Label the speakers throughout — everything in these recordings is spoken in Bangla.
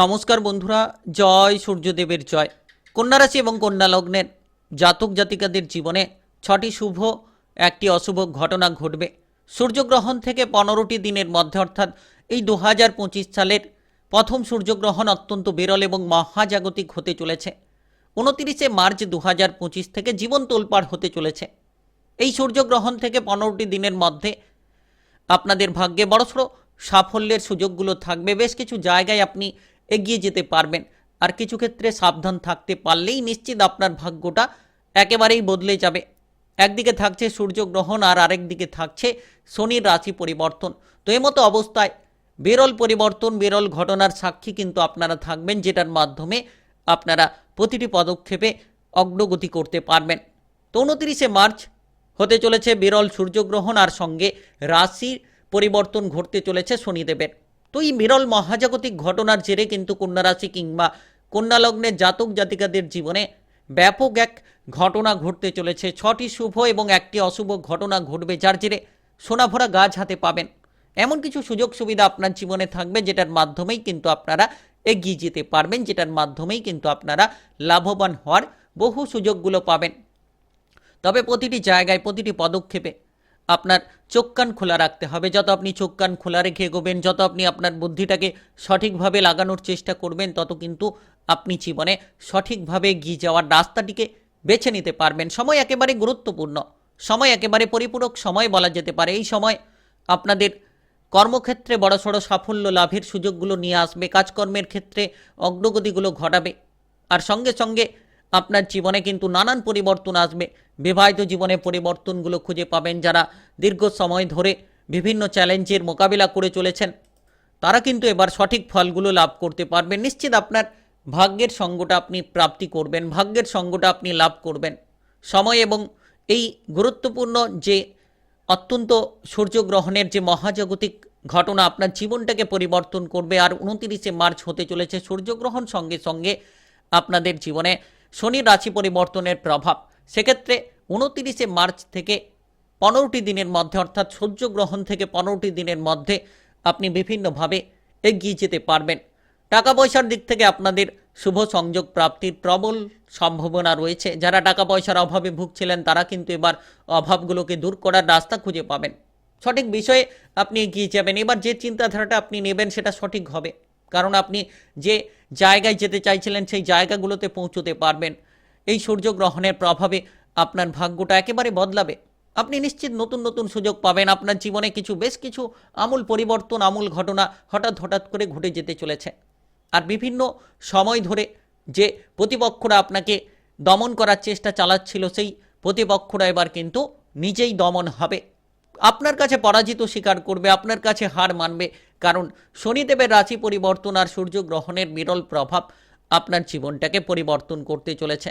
Speaker 1: নমস্কার বন্ধুরা, জয় সূর্যদেবের জয়। কন্যা রাশি এবং কন্যা লগ্নের জাতক জাতিকাদের জীবনে ছটি শুভ, একটি অশুভ ঘটনা ঘটবে। সূর্যগ্রহণ থেকে পনেরোটি দিনের মধ্যে, অর্থাৎ এই দু হাজার পঁচিশ সালের প্রথম সূর্যগ্রহণ অত্যন্ত বিরল এবং মহাজাগতিক হতে চলেছে। উনতিরিশে মার্চ দু হাজার পঁচিশ থেকে জীবন তোলপাড় হতে চলেছে। এই সূর্যগ্রহণ থেকে পনেরোটি দিনের মধ্যে আপনাদের ভাগ্যে বড়সড় সাফল্যের সুযোগগুলো থাকবে। বেশ কিছু জায়গায় আপনি এগিয়ে যেতে পারবেন। আর কিছু ক্ষেত্রে সাবধান থাকতে পারলেই নিশ্চিত আপনার ভাগ্যটা একেবারেই বদলে যাবে। একদিকে থাকছে সূর্যগ্রহণ আর আরেক দিকে থাকছে শনির রাশি পরিবর্তন। তো মতো অবস্থায় বিরল পরিবর্তন, বিরল ঘটনার সাক্ষী কিন্তু আপনারা থাকবেন, যেটার মাধ্যমে আপনারা প্রতিটি পদক্ষেপে অগ্রগতি করতে পারবেন। তো উনতিরিশে মার্চ হতে চলেছে বিরল সূর্যগ্রহণ আর সঙ্গে রাশির পরিবর্তন ঘটতে চলেছে শনিদেবের। তো এই বিরল মহাজাগতিক ঘটনার জেরে কিন্তু কন্যা রাশি কিংবা কন্যা লগ্নের জাতক জাতিকাদের জীবনে ব্যাপক এক ঘটনা ঘটতে চলেছে। ছটি শুভ এবং একটি অশুভ ঘটনা ঘটবে, যার জেরে সোনাভরা গাছ হাতে পাবেন। এমন কিছু সুযোগ সুবিধা আপনার জীবনে থাকবে, যেটার মাধ্যমেই কিন্তু আপনারা এগিয়ে যেতে পারবেন, যেটার মাধ্যমেই কিন্তু আপনারা লাভবান হওয়ার বহু সুযোগগুলো পাবেন। তবে প্রতিটি জায়গায় প্রতিটি পদক্ষেপে আপনার চোখ কান খোলা রাখতে হবে। যত আপনি চোখ কান খোলা রেখে এগোবেন, যত আপনি আপনার বুদ্ধিটাকে সঠিকভাবে লাগানোর চেষ্টা করবেন, তত কিন্তু আপনি জীবনে সঠিকভাবে এগিয়ে যাওয়ার রাস্তাটিকে বেছে নিতে পারবেন। সময় একেবারে গুরুত্বপূর্ণ, সময় একেবারে পরিপূরক সময় বলা যেতে পারে। এই সময় আপনাদের কর্মক্ষেত্রে বড়সড় সাফল্য লাভের সুযোগগুলো নিয়ে আসবে, কাজকর্মের ক্ষেত্রে অগ্রগতিগুলো ঘটাবে। আর সঙ্গে সঙ্গে আপনার জীবনে কিন্তু নানান পরিবর্তন আসবে। বিবাহিত জীবনে পরিবর্তনগুলো খুঁজে পাবেন যারা দীর্ঘ সময় ধরে বিভিন্ন চ্যালেঞ্জের মোকাবিলা করে চলেছেন। তারা কিন্তু এবার সঠিক ফলগুলো লাভ করতে পারবেন। নিশ্চিত আপনার ভাগ্যের সঙ্গটা আপনি প্রাপ্তি করবেন, ভাগ্যের সঙ্গটা আপনি লাভ করবেন। সময় এবং এই গুরুত্বপূর্ণ যে অত্যন্ত সূর্যগ্রহণের যে মহাজাগতিক ঘটনা আপনার জীবনটাকে পরিবর্তন করবে, আর উনতিরিশে মার্চ হতে চলেছে। সূর্যগ্রহণ সঙ্গে সঙ্গে আপনাদের জীবনে শনি রাশি পরিবর্তনের প্রভাব। সেক্ষেত্রে উনতিরিশে মার্চ থেকে পনেরোটি দিনের মধ্যে, অর্থাৎ সূর্যগ্রহণ থেকে পনেরোটি দিনের মধ্যে আপনি বিভিন্নভাবে এগিয়ে যেতে পারবেন। টাকা পয়সার দিক থেকে আপনাদের শুভ সংযোগ প্রাপ্তির প্রবল সম্ভাবনা রয়েছে। যারা টাকা পয়সার অভাবে ভুগছিলেন, তারা কিন্তু এবার অভাবগুলোকে দূর করার রাস্তা খুঁজে পাবেন। সঠিক বিষয়ে আপনি এগিয়ে যাবেন। এবার যে চিন্তাধারাটা আপনি নেবেন, সেটা সঠিক হবে। কারণ আপনি যে জায়গায় যেতে চাইছিলেন সেই জায়গাগুলোতে পৌঁছতে পারবেন। এই সূর্যগ্রহণের প্রভাবে আপনার ভাগ্যটা একেবারে বদলাবে। আপনি নিশ্চিত নতুন নতুন সুযোগ পাবেন। আপনার জীবনে কিছু, বেশ কিছু আমূল পরিবর্তন, আমূল ঘটনা হঠাৎ হঠাৎ করে ঘটে যেতে চলেছে। আর বিভিন্ন সময় ধরে যে প্রতিপক্ষরা আপনাকে দমন করার চেষ্টা চালাচ্ছিল, সেই প্রতিপক্ষরা এবার কিন্তু নিজেই দমন হবে। আপনার কাছে পরাজিত স্বীকার করবে, আপনার কাছে হার মানবে। কারণ শনিদেবের রাশি পরিবর্তন আর সূর্যগ্রহণের বিরল প্রভাব আপনার জীবনটাকে পরিবর্তন করতে চলেছে।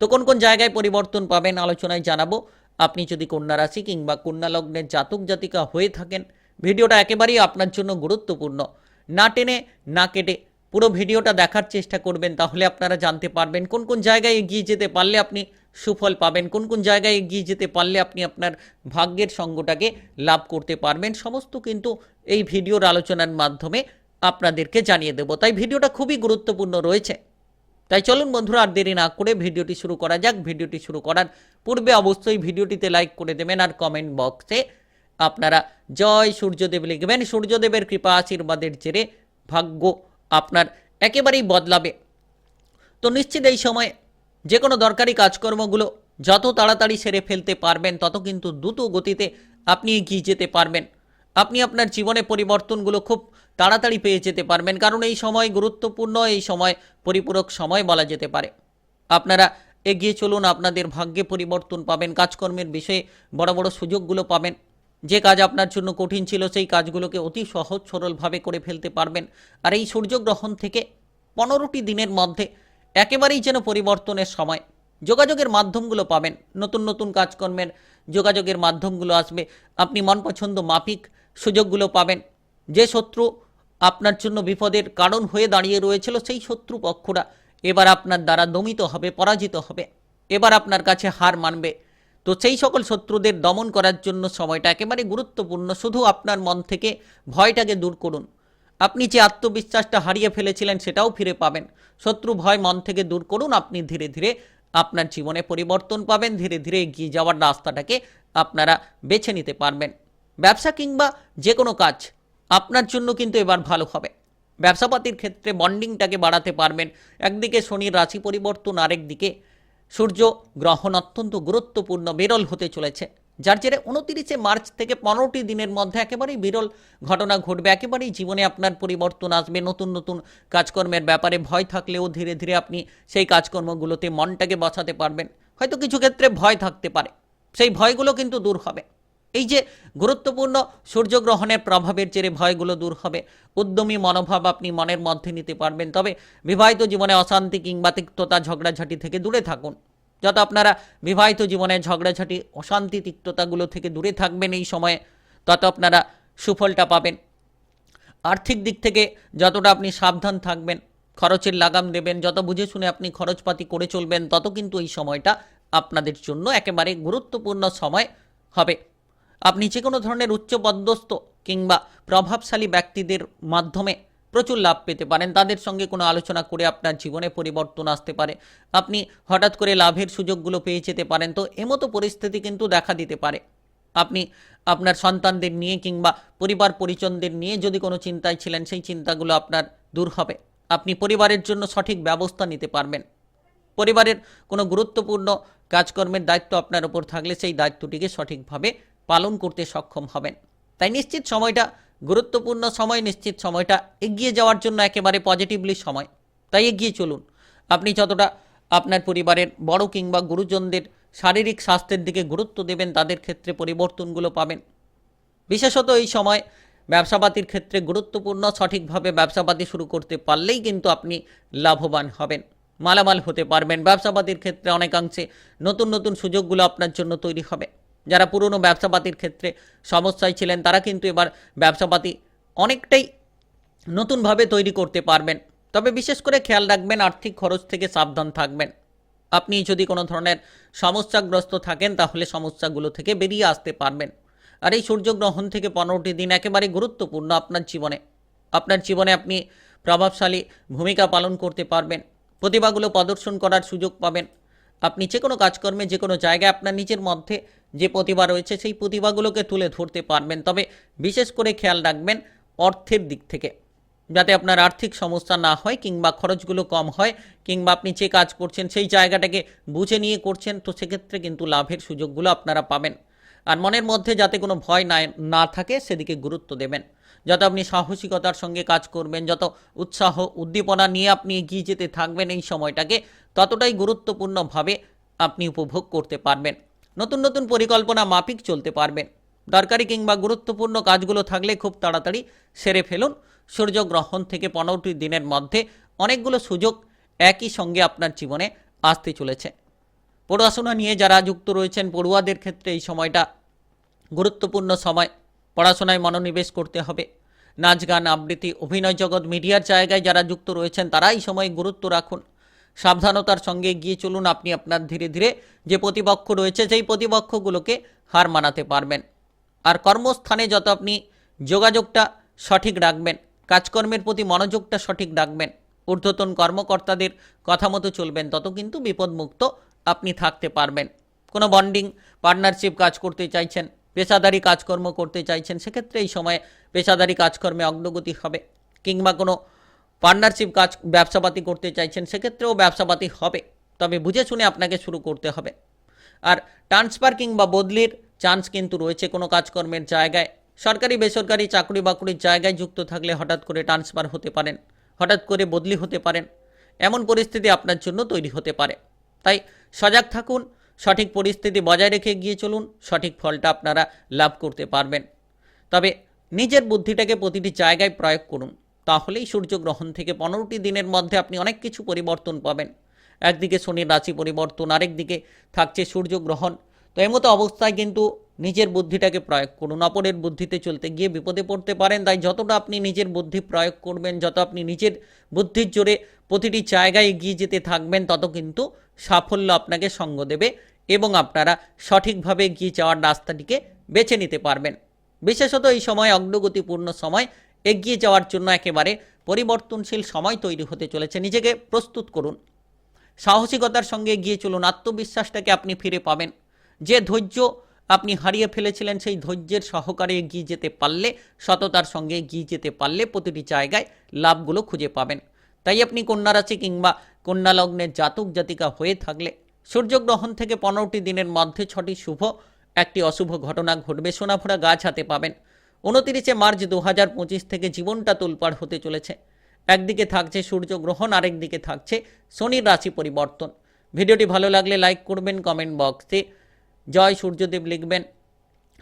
Speaker 1: তো কোন কোন জায়গায় পরিবর্তন পাবেন আলোচনায় জানাব। আপনি যদি কন্যা রাশি কিংবা কন্যা লগ্নের জাতক জাতিকা হয়ে থাকেন, ভিডিওটা একেবারেই আপনার জন্য গুরুত্বপূর্ণ। না টেনে, না কেটে পুরো ভিডিওটা দেখার চেষ্টা করবেন, তাহলে আপনারা জানতে পারবেন কোন কোন জায়গায় এগিয়ে যেতে পারলে আপনি সুফল পাবেন। কোন কোন জায়গায় এগিয়ে যেতে পারলে আপনি আপনার ভাগ্যের সঙ্গটাকে লাভ করতে পারবেন, সমস্ত কিন্তু এই ভিডিওর আলোচনার মাধ্যমে আপনাদেরকে জানিয়ে দেব। তাই ভিডিওটা খুবই গুরুত্বপূর্ণ রয়েছে। তাই চলুন বন্ধুরা, আর দেরি না করে ভিডিওটি শুরু করা যাক। ভিডিওটি শুরু করার পূর্বে অবশ্যই ভিডিওটিতে লাইক করে দেবেন আর কমেন্ট বক্সে আপনারা জয় সূর্যদেব লিখবেন। সূর্যদেবের কৃপা আশীর্বাদের জেরে ভাগ্য আপনার একেবারেই বদলাবে। তো নিশ্চিত এই সময় যে কোনো দরকারি কাজকর্মগুলো যত তাড়াতাড়ি সেরে ফেলতে পারবেন, তত কিন্তু দ্রুত গতিতে আপনি এগিয়ে যেতে পারবেন। আপনি আপনার জীবনে পরিবর্তনগুলো খুব তাড়াতাড়ি পেয়ে যেতে পারবেন, কারণ এই সময় গুরুত্বপূর্ণ, এই সময় পরিপূরক সময় বলা যেতে পারে। আপনারা এগিয়ে চলুন, আপনাদের ভাগ্যে পরিবর্তন পাবেন, কাজকর্মের বিষয়ে বড় বড় সুযোগগুলো পাবেন। যে কাজ আপনার জন্য কঠিন ছিল, সেই কাজগুলোকে অতি সহজ সরলভাবে করে ফেলতে পারবেন। আর এই সূর্যগ্রহণ থেকে পনেরোটি দিনের মধ্যে একেবারেই যেন পরিবর্তনের সময়। যোগাযোগের মাধ্যমগুলো পাবেন। নতুন নতুন কাজকর্মের যোগাযোগের মাধ্যমগুলো আসবে। আপনি মন পছন্দ মাফিক সুযোগগুলো পাবেন। যে শত্রু আপনার জন্য বিপদের কারণ হয়ে দাঁড়িয়ে রয়েছিল, সেই শত্রু পক্ষরা এবার আপনার দ্বারা দমিত হবে, পরাজিত হবে। এবার আপনার কাছে হার মানবে। তো সেই সকল শত্রুদের দমন করার জন্য সময়টা একেবারে গুরুত্বপূর্ণ। শুধু আপনার মন থেকে ভয়টাকে দূর করুন। আপনি যে আত্মবিশ্বাসটা হারিয়ে ফেলেছিলেন সেটাও ফিরে পাবেন। শত্রু ভয় মন থেকে দূর করুন, আপনি ধীরে ধীরে আপনার জীবনে পরিবর্তন পাবেন, ধীরে ধীরে এগিয়ে যাওয়ার রাস্তাটাকে আপনারা বেছে নিতে পারবেন। ব্যবসা কিংবা যে কোনো কাজ আপনার জন্য কিন্তু এবার ভালো হবে। ব্যবসাপাতির ক্ষেত্রে বন্ডিংটাকে বাড়াতে পারবেন। একদিকে শনির রাশি পরিবর্তন, আরেকদিকে সূর্য গ্রহণ অত্যন্ত গুরুত্বপূর্ণ, বিরল হতে চলেছে। যার জেরে উনতিরিশে মার্চ থেকে পনেরোটি দিনের মধ্যে একেবারেই বিরল ঘটনা ঘটবে। একেবারেই জীবনে আপনার পরিবর্তন আসবে। নতুন নতুন কাজকর্মের ব্যাপারে ভয় থাকলেও ধীরে ধীরে আপনি সেই কাজকর্মগুলোতে মনটাকে বসাতে পারবেন। হয়তো কিছু ক্ষেত্রে ভয় থাকতে পারে। সেই ভয়গুলো কিন্তু দূর হবে। এই যে গুরুত্বপূর্ণ সূর্যগ্রহণের প্রভাবের জেরে ভয়গুলো দূর হবে, উদ্যমী মনোভাব আপনি মনের মধ্যে নিতে পারবেন। তবে বিবাহিত জীবনে অশান্তি কিংবা তিক্ততা, ঝগড়াঝাটি থেকে দূরে থাকুন। যত আপনারা বিবাহিত জীবনে ঝগড়াঝাটি, অশান্তি, তিক্ততাগুলো থেকে দূরে থাকবেন এই সময়ে, তত আপনারা সুফলটা পাবেন। আর্থিক দিক থেকে যতটা আপনি সাবধান থাকবেন, খরচের লাগাম দেবেন, যত বুঝে শুনে আপনি খরচপাতি করে চলবেন, তত কিন্তু এই সময়টা আপনাদের জন্য একেবারে গুরুত্বপূর্ণ সময় হবে। আপনি যে কোনো ধরনের উচ্চপদস্থ কিংবা প্রভাবশালী ব্যক্তিদের মাধ্যমে প্রচুর লাভ পেতে পারেন। তাদের সঙ্গে কোনো আলোচনা করে আপনার জীবনে পরিবর্তন আসতে পারে। আপনি হঠাৎ করে লাভের সুযোগগুলো পেয়ে যেতে পারেন। তো এমতো পরিস্থিতি কিন্তু দেখা দিতে পারে। আপনি আপনার সন্তানদের নিয়ে কিংবা পরিবার পরিজনদের নিয়ে যদি কোনো চিন্তায় ছিলেন, সেই চিন্তাগুলো আপনার দূর হবে। আপনি পরিবারের জন্য সঠিক ব্যবস্থা নিতে পারবেন। পরিবারের কোনো গুরুত্বপূর্ণ কাজকর্মের দায়িত্ব আপনার ওপর থাকলে সেই দায়িত্বটিকে সঠিকভাবে পালন করতে সক্ষম হবেন। তাই নিশ্চিত সময়টা গুরুত্বপূর্ণ সময়, নিশ্চিত সময়টা এগিয়ে যাওয়ার জন্য একেবারে পজিটিভলি সময়। তাই এগিয়ে চলুন। আপনি যতটা আপনার পরিবারের বড় কিংবা গুরুজনদের শারীরিক স্বাস্থ্যের দিকে গুরুত্ব দেবেন, তাদের ক্ষেত্রে পরিবর্তনগুলো পাবেন। বিশেষত এই সময় ব্যবসাপাতির ক্ষেত্রে গুরুত্বপূর্ণ সঠিকভাবে ব্যবসাপাতি শুরু করতে পারলেই কিন্তু আপনি লাভবান হবেন। মালামাল হতে পারবেন। ব্যবসাপাতির ক্ষেত্রে অনেকাংশে নতুন নতুন সুযোগগুলো আপনার জন্য তৈরি হবে। যারা পুরনো ব্যবসাপাতির ক্ষেত্রে সমস্যায় ছিলেন, তারা কিন্তু এবার ব্যবসাপাতি অনেকটাই নতুনভাবে তৈরি করতে পারবেন। তবে বিশেষ করে খেয়াল রাখবেন, আর্থিক খরচ থেকে সাবধান থাকবেন। আপনি যদি কোনো ধরনের সমস্যাগ্রস্ত থাকেন, তাহলে সমস্যাগুলো থেকে বেরিয়ে আসতে পারবেন। আর এই সূর্যগ্রহণ থেকে পনেরোটি দিন একেবারে গুরুত্বপূর্ণ আপনার জীবনে। আপনার জীবনে আপনি প্রভাবশালী ভূমিকা পালন করতে পারবেন। প্রতিভাগুলো প্রদর্শন করার সুযোগ পাবেন। আপনি যে কোনো কাজকর্মে যে কোনো জায়গায় আপনার নিজের মধ্যে যে প্রতিভা রয়েছে সেই প্রতিভাগুলোকে তুলে ধরতে পারবেন। তবে বিশেষ করে খেয়াল রাখবেন অর্থের দিক থেকে। যাতে আপনার আর্থিক সমস্যা না হয় কিংবা খরচগুলো কম হয় কিংবা আপনি যে কাজ করছেন সেই জায়গাটাকে বুঝে নিয়ে করছেন, তো সেক্ষেত্রে কিন্তু লাভের সুযোগগুলো আপনারা পাবেন। আর মনের মধ্যে যাতে কোনো ভয় না না থাকে সেদিকে গুরুত্ব দেবেন। যত আপনি সাহসিকতার সঙ্গে কাজ করবেন, যত উৎসাহ, উদ্দীপনা নিয়ে আপনি এগিয়ে যেতে থাকবেন এই সময়টাকে, ততটাই গুরুত্বপূর্ণভাবে আপনি উপভোগ করতে পারবেন। নতুন নতুন পরিকল্পনা মাফিক চলতে পারবেন দরকারি কিংবা গুরুত্বপূর্ণ কাজগুলো থাকলে খুব তাড়াতাড়ি সেরে ফেলুন। সূর্যগ্রহণ থেকে পনেরোটি দিনের মধ্যে অনেকগুলো সুযোগ একই সঙ্গে আপনার জীবনে আসতে চলেছে। পড়াশোনা নিয়ে যারা যুক্ত রয়েছেন, পড়ুয়াদের ক্ষেত্রে এই সময়টা গুরুত্বপূর্ণ সময়। পড়াশোনায় মনোনিবেশ করতে হবে। নাচ, গান, আবৃত্তি, অভিনয় জগৎ, মিডিয়ার জায়গায় যারা যুক্ত রয়েছেন, তারা এই সময় গুরুত্ব রাখুন। সাবধানতার সঙ্গে গিয়ে চলুন। আপনি আপনার ধীরে ধীরে যে প্রতিপক্ষ রয়েছে, সেই প্রতিপক্ষগুলোকে হার মানাতে পারবেন। আর কর্মস্থানে যত আপনি যোগাযোগটা সঠিক রাখবেন, কাজকর্মের প্রতি মনোযোগটা সঠিক রাখবেন, ঊর্ধ্বতন কর্মকর্তাদের কথা মতো চলবেন, তত কিন্তু বিপদমুক্ত আপনি থাকতে পারবেন। কোনো বন্ডিং, পার্টনারশিপ কাজ করতে চাইছেন, পেশাদারি কাজকর্ম করতে চাইছেন, সেক্ষেত্রে এই সময়ে পেশাদারি কাজকর্মে অগ্রগতি হবে। কিংবা কোনো পার্টনারশিপ কাজ, ব্যবসাপাতি করতে চাইছেন, সেক্ষেত্রেও ব্যবসাপাতি হবে। তবে বুঝে শুনে আপনাকে শুরু করতে হবে। আর ট্রান্সফার কিংবা বদলির চান্স কিন্তু রয়েছে কোনো কাজকর্মের জায়গায়। সরকারি, বেসরকারি চাকরি বাকরির জায়গায় যুক্ত থাকলে হঠাৎ করে ট্রান্সফার হতে পারেন, হঠাৎ করে বদলি হতে পারেন। এমন পরিস্থিতি আপনার জন্য তৈরি হতে পারে। তাই সজাগ থাকুন, সঠিক পরিস্থিতি বজায় রেখে গিয়ে চলুন, সঠিক ফলটা আপনারা লাভ করতে পারবেন। তবে নিজের বুদ্ধিটাকে প্রতিটি জায়গায় প্রয়োগ করুন। তাহলেই সূর্যগ্রহণ থেকে পনেরোটি দিনের মধ্যে আপনি অনেক কিছু পরিবর্তন পাবেন। একদিকে শনির রাশি পরিবর্তন, আরেকদিকে থাকছে সূর্যগ্রহণ। তো এমতো অবস্থায় কিন্তু নিজের বুদ্ধিটাকে প্রয়োগ করুন। অপরের বুদ্ধিতে চলতে গিয়ে বিপদে পড়তে পারেন, তাই যতটা আপনি নিজের বুদ্ধি প্রয়োগ করবেন, যত আপনি নিজের বুদ্ধির জোরে প্রতিটি জায়গায় এগিয়ে যেতে থাকবেন, তত কিন্তু সাফল্য আপনাকে সঙ্গ দেবে এবং আপনারা সঠিকভাবে এগিয়ে যাওয়ার রাস্তাটিকে বেছে নিতে পারবেন। বিশেষত এই সময় অগ্রগতিপূর্ণ সময় এগিয়ে যাওয়ার জন্য একেবারে পরিবর্তনশীল সময় তৈরি হতে চলেছে। নিজেকে প্রস্তুত করুন। সাহসিকতার সঙ্গে এগিয়ে চলুন। আত্মবিশ্বাসটাকে আপনি ফিরে পাবেন। যে ধৈর্য আপনি হারিয়ে ফেলেছিলেন, সেই ধৈর্যের সহকারে এগিয়ে যেতে পারলে, সততার সঙ্গে এগিয়ে যেতে পারলে প্রতিটি জায়গায় লাভগুলো খুঁজে পাবেন। তাই আপনি কন্যা রাশি কিংবা কন্যা লগ্নের জাতক, জাতিকা হয়ে থাকলে সূর্যগ্রহণ থেকে পনেরোটি দিনের মধ্যে ছটি শুভ, একটি অশুভ ঘটনা ঘটবে। সোনাফোড়া গাছ হাতে পাবেন। উনতিরিশে মার্চ দু হাজার পঁচিশ থেকে জীবনটা তোলপাড় হতে চলেছে। একদিকে থাকছে সূর্যগ্রহণ, আরেকদিকে থাকছে শনির রাশি পরিবর্তন। ভিডিওটি ভালো লাগলে লাইক করবেন, কমেন্ট বক্সে জয় সূর্যদেব লিখবেন,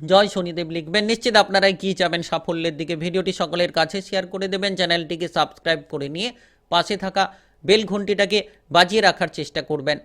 Speaker 1: জয় শনিদেব লিখবেন। নিশ্চিত আপনারা কি যাবেন সাফল্যের দিকে। ভিডিওটি সকলের কাছে শেয়ার করে দেবেন, চ্যানেলটিকে সাবস্ক্রাইব করে নিয়ে পাশে থাকা বেল ঘন্টিটাকে বাজিয়ে রাখার চেষ্টা করবেন।